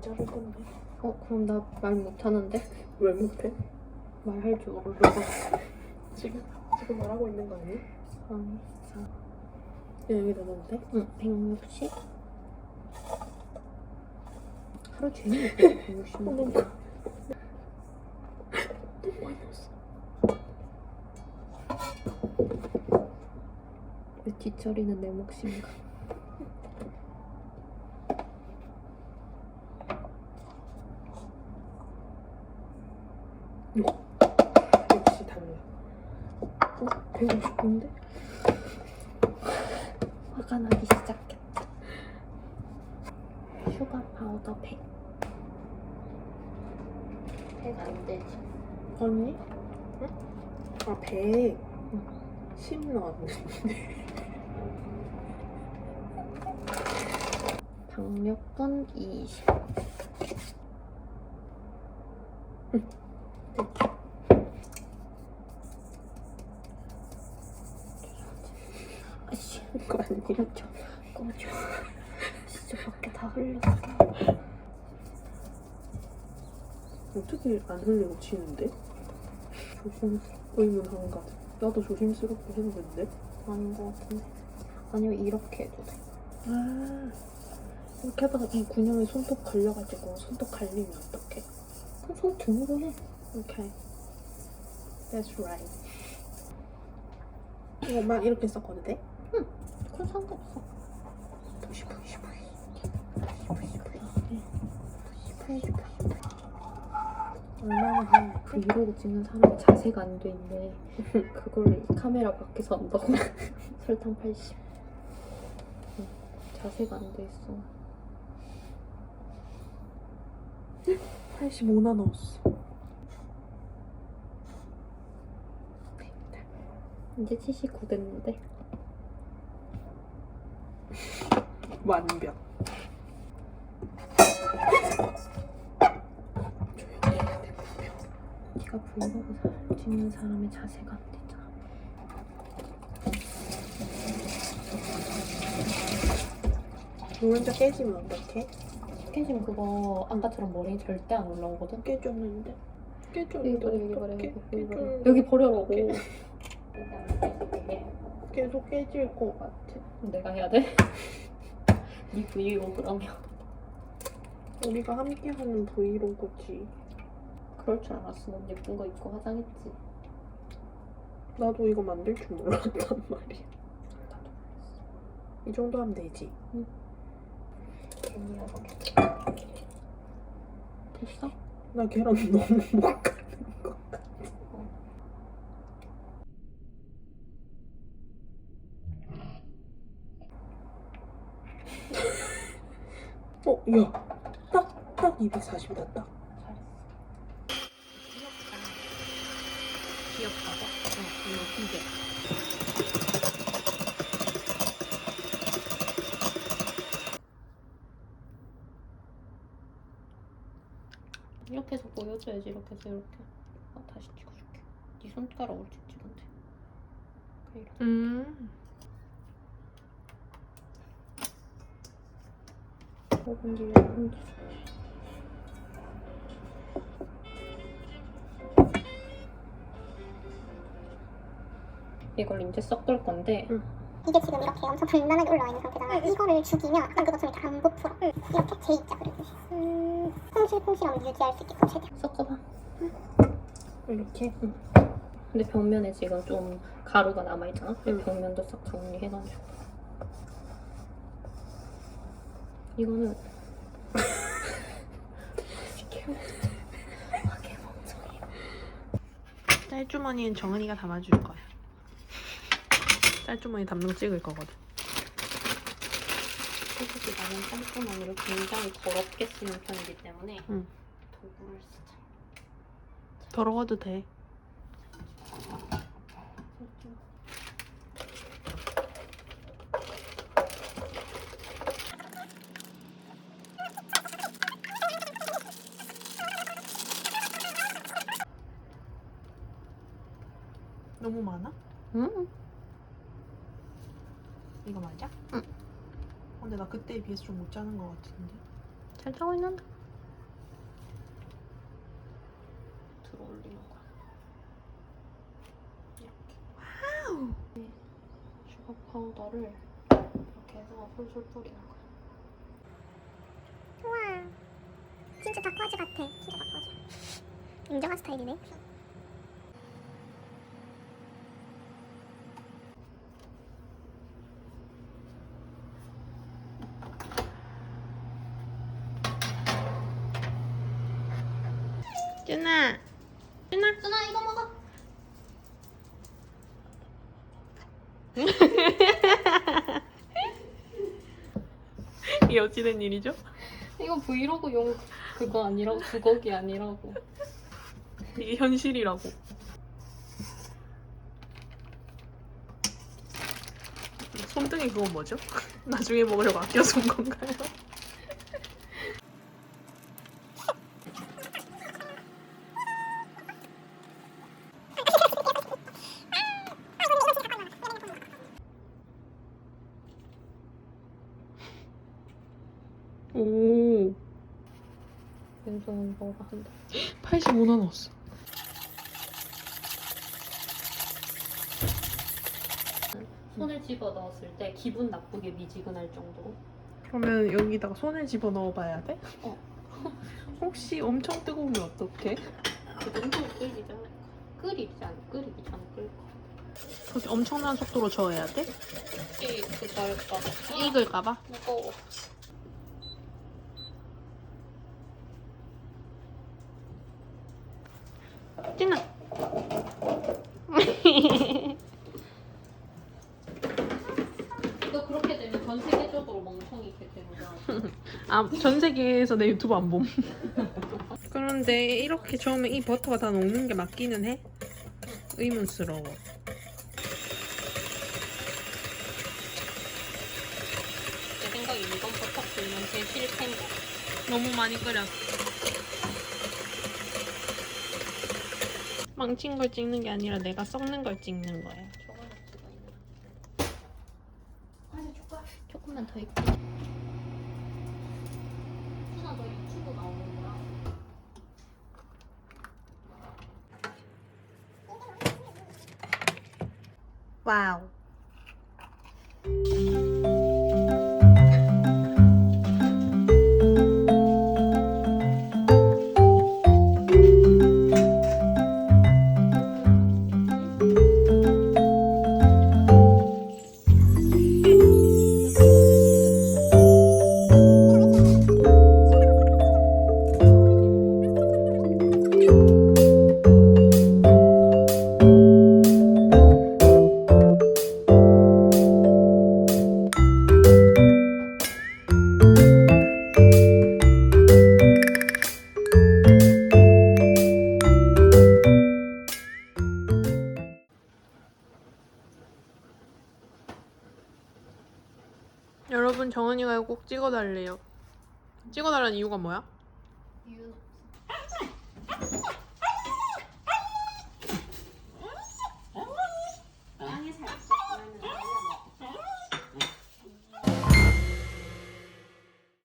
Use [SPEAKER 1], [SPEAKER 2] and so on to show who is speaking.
[SPEAKER 1] 자를 건데.
[SPEAKER 2] 어 그럼 나 말 못하는데?
[SPEAKER 1] 왜 못해?
[SPEAKER 2] 말할 줄 모르고
[SPEAKER 1] 지금 지금 말하고 있는 거 아니야?
[SPEAKER 2] 아니
[SPEAKER 1] 야, 여기다 넣으면 돼?
[SPEAKER 2] 응 160? 하루 종일 먹고 160
[SPEAKER 1] 어, 너무 많이 넣었어.
[SPEAKER 2] 왜 뒤처리는 내 몫인가
[SPEAKER 1] 역시 달라. 어? 150인데?
[SPEAKER 2] 화가 나기 시작했다 슈가 파우더 100 100안 되지
[SPEAKER 1] 언니? 응? 아, 100.
[SPEAKER 2] 응.
[SPEAKER 1] 10 나왔는데.
[SPEAKER 2] 박력분 20 아씨
[SPEAKER 1] 이거 아니야?
[SPEAKER 2] 꺼져 꺼져 진짜 밖에 다 흘렸어
[SPEAKER 1] 어떻게 안 흘리고 치는데? 조심스럽 의문한가. 나도 조심스럽게 했는데.
[SPEAKER 2] 아닌 것 같은데 아니면 이렇게 해도 돼
[SPEAKER 1] 아, 이렇게 하다가 이 군형에 손톱 걸려가지고 손톱 갈리면 어떡해?
[SPEAKER 2] 그럼 손 등으로 해
[SPEAKER 1] 오케이. That's right. 이거 막 이렇게 섞어도 돼?
[SPEAKER 2] 그건 상관없어
[SPEAKER 1] 부시 부시 부시. 얼마나 해?
[SPEAKER 2] 브이로그 찍는 사람이 자세가 안 돼 있네 그걸 카메라 밖에서 한다고 설탕 80 응, 자세가 안 돼 있어
[SPEAKER 1] 85나 넣었어.
[SPEAKER 2] 이제 79 됐는데
[SPEAKER 1] 완벽.
[SPEAKER 2] 사- 찍는 사람의 자세가 안 되잖아
[SPEAKER 1] 노른자 깨지면 어떡해?
[SPEAKER 2] 깨지면 그거 아까처럼 머리 절대 안 올라오거든
[SPEAKER 1] 깨졌는데.
[SPEAKER 2] 여기
[SPEAKER 1] 깨졌는데
[SPEAKER 2] 버려 여기 버려
[SPEAKER 1] 어떡해?
[SPEAKER 2] 여기, 여기 버려
[SPEAKER 1] 깨졌는데
[SPEAKER 2] 여기 버려라고?
[SPEAKER 1] 계속 깨질 것 같아.
[SPEAKER 2] 내가 해야 돼? 네 브이로그라며
[SPEAKER 1] 우리가 함께 하는 브이로그지.
[SPEAKER 2] 그럴 줄 알았어 넌 예쁜 거 입고 화장했지
[SPEAKER 1] 나도 이거 만들 줄 몰랐단 말이야.
[SPEAKER 2] 나도
[SPEAKER 1] 이 정도 하면 되지.
[SPEAKER 2] 괜히 됐어?
[SPEAKER 1] 나 계란 너무 못 가는 것 같아. 어, 야, 딱, 딱 240이다, 딱.
[SPEAKER 2] 잘했어 귀엽다 어 이거 두개. 이렇게 해서 보여줘야지 이렇게 해서 이렇게. 아 다시 찍어줄게. 네 손가락으로 찍지 근데. 그래 이렇게.
[SPEAKER 1] 음.
[SPEAKER 2] 5분 뒤에 5분 뒤 이걸 이제 섞을 건데
[SPEAKER 3] 이게 지금 이렇게 엄청 불만하게 올라와 있는 상태잖아. 이거를 죽이면 아까 그것처럼 이렇게 안 부풀어. 이렇게 J자 그리듯이. 음, 퐁실퐁실함을 유지할 수 있게끔 최대한.
[SPEAKER 2] 섞어봐
[SPEAKER 1] 이렇게?
[SPEAKER 2] 근데 벽면에 지금 좀 가루가 남아 있잖아
[SPEAKER 1] 응.
[SPEAKER 2] 벽면도 싹 정리해가지고 이거는 아 개멍청해
[SPEAKER 1] 짤주머니는 정은이가 담아줄 거야. 짤주머니 담는 거 찍을 거거든.
[SPEAKER 2] 솔직히 나는 꼼꼼함으로 굉장히 더럽게 쓰는 편이기 때문에
[SPEAKER 1] 응.
[SPEAKER 2] 도구를 쓰자
[SPEAKER 1] 더러워도 돼. 너무 많아?
[SPEAKER 2] 응?
[SPEAKER 1] 이거 맞아?
[SPEAKER 2] 응.
[SPEAKER 1] 어, 근데 나 그때에 비해서 좀 못 자는 것 같은데.
[SPEAKER 2] 잘 자고 있는데. 파우더를 이렇게 해서 솔솔 뿌리는 거야.
[SPEAKER 3] 와, 진짜 다쿠아즈 같아. 진짜 다쿠아즈. 인정한 스타일이네.
[SPEAKER 1] 이게 어찌된 일이죠?
[SPEAKER 2] 이거 브이로그용 그거 아니라고 주걱이 아니라고.
[SPEAKER 1] 이게 현실이라고 손등에 그건 뭐죠? 나중에 먹으려고 아껴둔 건가요? 오
[SPEAKER 2] 윤성은 뭐가 한다.
[SPEAKER 1] 85나 넣었어
[SPEAKER 2] 손을 집어 넣었을 때 기분 나쁘게 미지근할 정도로.
[SPEAKER 1] 그러면 여기다가 손을 집어 넣어봐야 돼?
[SPEAKER 2] 어.
[SPEAKER 1] 혹시 엄청 뜨거우면 어떡해?
[SPEAKER 2] 그 정도로 끓이지 않을까? 끓이지 않, 끓이기 전에 끓일 거.
[SPEAKER 1] 그렇게 엄청난 속도로 저어야 돼?
[SPEAKER 2] 이게 할까 봐.
[SPEAKER 1] 익을까봐?
[SPEAKER 2] 무거워.
[SPEAKER 1] 찐아
[SPEAKER 2] 이거 그렇게 되면 전 세계적으로 멍청이 이렇게 되는
[SPEAKER 1] 아, 전 세계에서 내 유튜브 안 봄. 그런데 이렇게 처음에 이 버터가 다 녹는 게 맞기는 해? 의문스러워.
[SPEAKER 2] 내 생각에 이건 버터 끓이면 제일 실패인 거.
[SPEAKER 1] 너무 많이 끓였어. 망친 걸 찍는 게 아니라 내가 썩는 걸 찍는 거야.
[SPEAKER 2] 조금만 더 익히. 순아 너 유튜브 나오는 거야?
[SPEAKER 1] 와우. 정은이가 이거 꼭 찍어달래요. 찍어달라는 이유가 뭐야?
[SPEAKER 2] 이유는 없어.